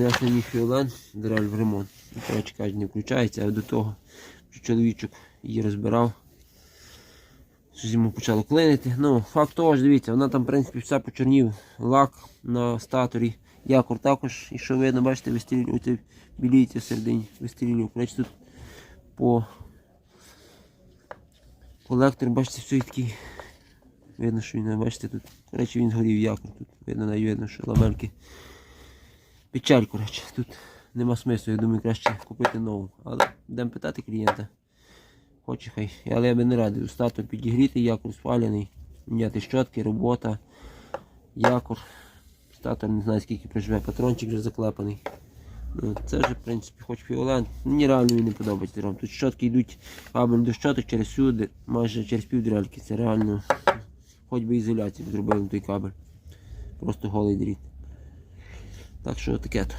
Ясний мій фіолен, дрель в ремонт. Ну, Коротше кажуть, не включається, а до того, що чоловічок її розбирав. Щось йому почало клинити. Ну, факт того ж, дивіться, вона там, в принципі, вся почорнів. Лак на статорі. Якор також, і що видно, бачите, вистрілює, оце біліється всередині, вистрілює. Коротше, тут по колектор, бачите, все такий. Видно, що він, бачите, тут. Коротше, він згорів якор. Тут видно, навіть видно, що ламельки. Печаль, коротше, тут нема смислу, я думаю, краще купити нову. Але будемо питати клієнта. Хоче хай. Але я би не радив. Стату підігріти, якор спалений, міняти щотки, робота, якор. Статор не знаю скільки проживе, патрончик вже заклепаний. Ну, це вже, в принципі, хоч фіолент. Мені реально він не подобається. Тут щотки йдуть кабель до щоток через сюди, майже через півдрельки. Це реально. Хоч би ізоляцію зробили на той кабель. Просто голий дріт. Так що таке то.